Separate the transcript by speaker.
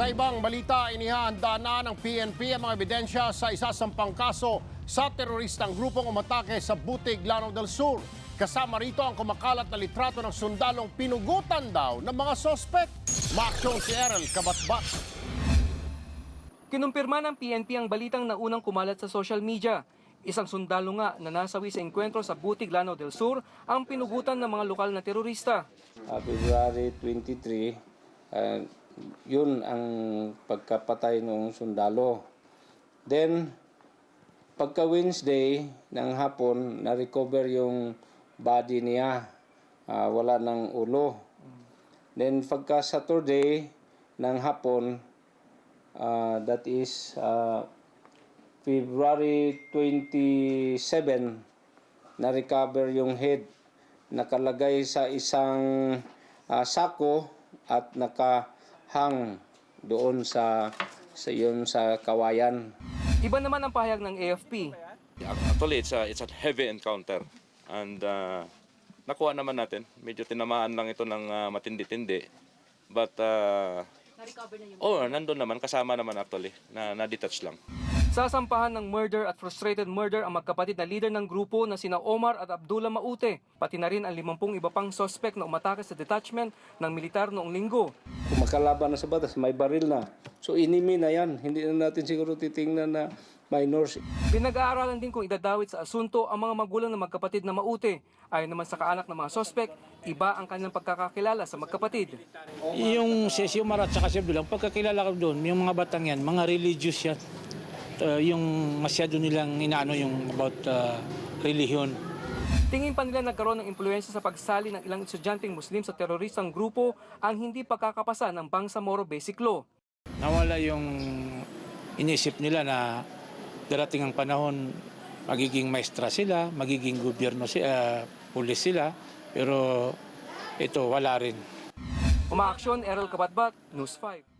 Speaker 1: Sa ibang balita, inihahanda na ng PNP ang mga ebidensya sa isasampang kaso sa teroristang grupong umatake sa Butig, Lanao del Sur. Kasama rito ang kumakalat na litrato ng sundalong pinugutan daw ng mga sospek. Maaksyon si Errol Kabatbat.
Speaker 2: Kinumpirma ng PNP ang balitang naunang kumalat sa social media. Isang sundalo nga na nasawi sa engkwentro sa Butig, Lanao del Sur ang pinugutan ng mga lokal na terorista.
Speaker 3: uh, February 23, uh, yun ang pagkapatay ng sundalo. Then, pagka Wednesday ng hapon, na-recover yung body niya. Ah, wala ng ulo. Then, pagka Saturday ng hapon, ah, that is ah, February 27, na-recover yung head nakalagay sa isang ah, sako at nakahang doon sa sa yun sa kawayan.
Speaker 2: Iba naman ang pahayag ng AFP.
Speaker 4: Actually, it's a, it's a heavy encounter. And uh, nakuha naman natin. Medyo tinamaan lang ito ng uh, matindi-tindi. But, uh, oh, nandun naman. Kasama naman actually. Na, na-detach lang.
Speaker 2: Sasampahan ng murder at frustrated murder ang magkapatid na leader ng grupo na sina Omar at Abdullah Maute, pati na rin ang 50 iba pang suspect na umatake sa detachment ng militar noong linggo.
Speaker 3: Kung makalaban na sa batas, may baril na. So inimi na yan. Hindi na natin siguro titingnan na minors.
Speaker 2: Pinag-aaralan din kung idadawit sa asunto ang mga magulang ng magkapatid na Maute. Ayon naman sa kaanak ng mga suspect, iba ang kanilang pagkakakilala sa magkapatid.
Speaker 5: Yung si Umar at saka si Abdullah, ang pagkakilala ko doon, yung mga batang yan, mga religious yan. Uh, yung masyado nilang inaano yung about uh, relihiyon.
Speaker 2: Tingin pa nila nagkaroon ng impluensya sa pagsali ng ilang estudyanteng Muslim sa teroristang grupo ang hindi pagkakapasa ng Bangsamoro Basic Law.
Speaker 5: Nawala yung inisip nila na darating ang panahon, magiging maestra sila, magiging gobyerno sila, pulis sila, pero ito wala rin.
Speaker 2: Umaaksyon, Errol Kabatbat, News 5.